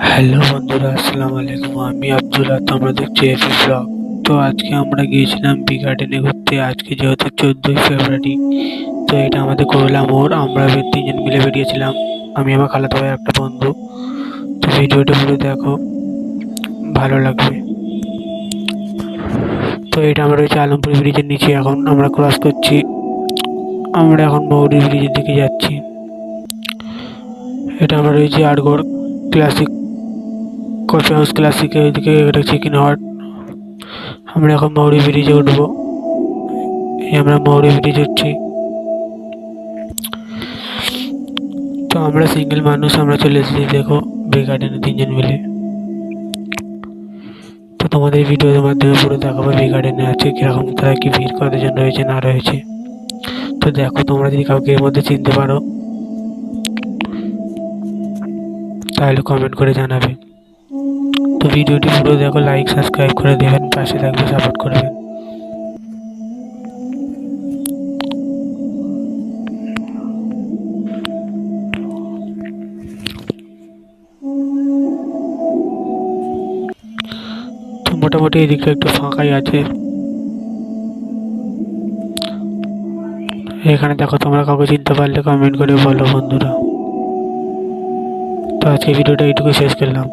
Hello বন্ধুরা, আসসালামু আলাইকুম। আমি আব্দুল্লাহ তোমরা দেখছ এফি ব্লগ তো আজকে আমরা গিয়েছিলাম বি গার্ডেনে ঘুরতে। আজকে যেহেতু চোদ্দোই ফেব্রুয়ারি তো এটা আমাদের করলা মোড়। আমরা তিনজন মিলে বেরিয়েছিলাম। আমি, আমার খালাতো ভাই একটা বন্ধু। তো ভিডিওটা পুরো দেখো, ভালো লাগবে। তো এটা আমরা রয়েছে আলমপুর ব্রিজের নিচে। এখন আমরা ক্রস করছি। আমরা এখন মৌরি ব্রিজের দিকে যাচ্ছি। এটা আমরা রয়েছে আটগড় ক্লাসিক কফি হাউস ক্লাসিকে ওইদিকে এটা চিকেন হট। আমরা এখন মৌরি ব্রিজে উঠবো। আমরা মৌরি ব্রিজ উঠছি। তো আমরা সিঙ্গেল মানুষ, আমরা চলে এসেছি দেখো বে গার্ডেনে তিনজন মিলে। তো তোমাদের ভিডিওর মাধ্যমে পুরো দেখাবো বে গার্ডেনে আছে কীরকম, তারা কি ভিড়, কতজন রয়েছে, না রয়েছে। তো দেখো, তোমরা যদি কাউকে এর মধ্যে চিনতে পারো, তাহলে কমেন্ট করে জানাবে। তো ভিডিওটি পুরো দেখো লাইক সাবস্ক্রাইব করে দেবেন, পাশে থাকবে সাপোর্ট করবেন তো মোটামুটি এদিকটা একটু ফাঁকাই আছে। এখানে দেখো, তোমরা কাউকে চিনতে পারলে কমেন্ট করে বলো বন্ধুরা। তো আজকে ভিডিওটা এইটুকু শেষ করলাম।